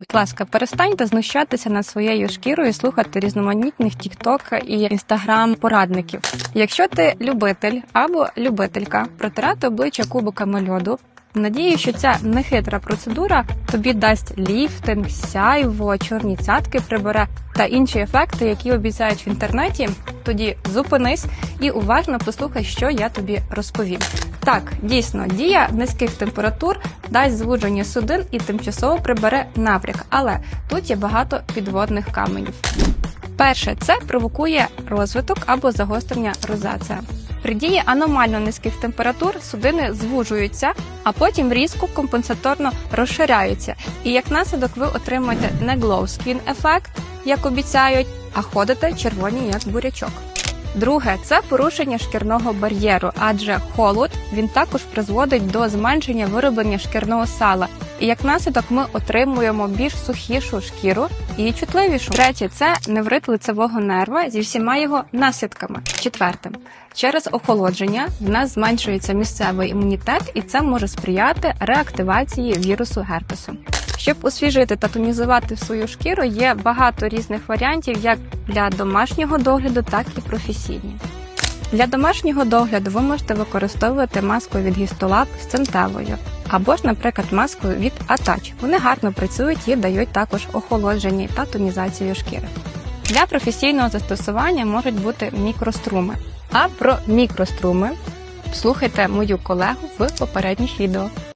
Будь ласка, перестаньте знущатися над своєю шкірою, і слухати різноманітних TikTok і інстаграм порадників. Якщо ти любитель або любителька протирати обличчя кубиками льоду, надію, що ця нехитра процедура тобі дасть ліфтинг, сяйво, чорні цятки прибере та інші ефекти, які обіцяють в інтернеті. Тоді зупинись і уважно послухай, що я тобі розповім. Так, дійсно, дія низьких температур дасть звуження судин і тимчасово прибере напряг, але тут є багато підводних каменів. Перше, це провокує розвиток або загострення розація. При дії аномально низьких температур судини звужуються, а потім різко компенсаторно розширяються. І як наслідок ви отримаєте не glow skin ефект, як обіцяють, а ходите червоні як бурячок. Друге це порушення шкірного бар'єру, адже холод він також призводить до зменшення вироблення шкірного сала. І як наслідок ми отримуємо більш сухішу шкіру і чутливішу. Третє це неврит лицевого нерва зі всіма його наслідками. Четверте, через охолодження в нас зменшується місцевий імунітет, і це може сприяти реактивації вірусу герпесу. Щоб освіжити та тонізувати свою шкіру, є багато різних варіантів як для домашнього догляду, так і професійні. Для домашнього догляду ви можете використовувати маску від гістолап з центелою, або ж, наприклад, маску від Атач. Вони гарно працюють і дають також охолодження та тонізацію шкіри. Для професійного застосування можуть бути мікроструми. А про мікроструми слухайте мою колегу в попередніх відео.